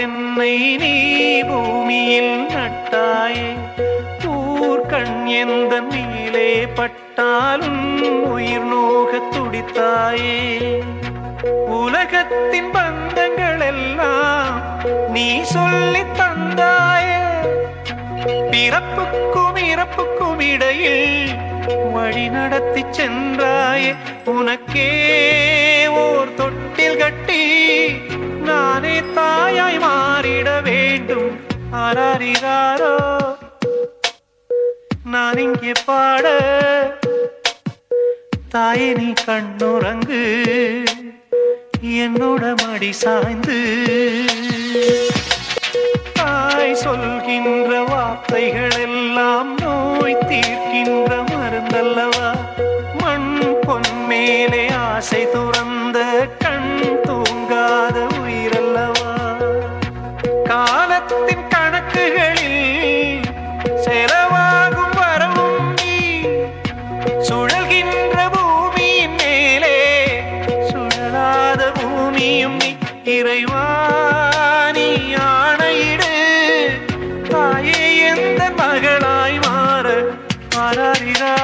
என்னை நீ பூமியில் நட்டாயே. ஊர்கண் எந்த நீலே பட்டாலும் உயிர் நோக துடித்தாயே. உலகத்தின் பந்தங்கள் எல்லாம் நீ சொல்லி தந்தாயே. பிறப்புக்கும் இறப்புக்கும் இடையில் வழி நடத்தி சென்றாயே உனக்கே. ஆராரிராரோ நான் இங்கே பாட. தாயே நீ கண்ணுறங்கு. என்னோட மடி சாய்ந்து. தாய் சொல்கின்ற வார்த்தைகள் எல்லாம் நோய் தீர்க்கின்ற மருந்தல்லவா? மண் பொன் மேலே ஆசை துறந்த காலத்தின் கணக்குகளில் செலவாகும் வரவும் நீ சுழல்கின்ற பூமியின் மேலே சுழலாத பூமியும் நீ இறைவாணி ஆணையிடு. தாயே எந்த மகளாய் மாற மாறாரிரா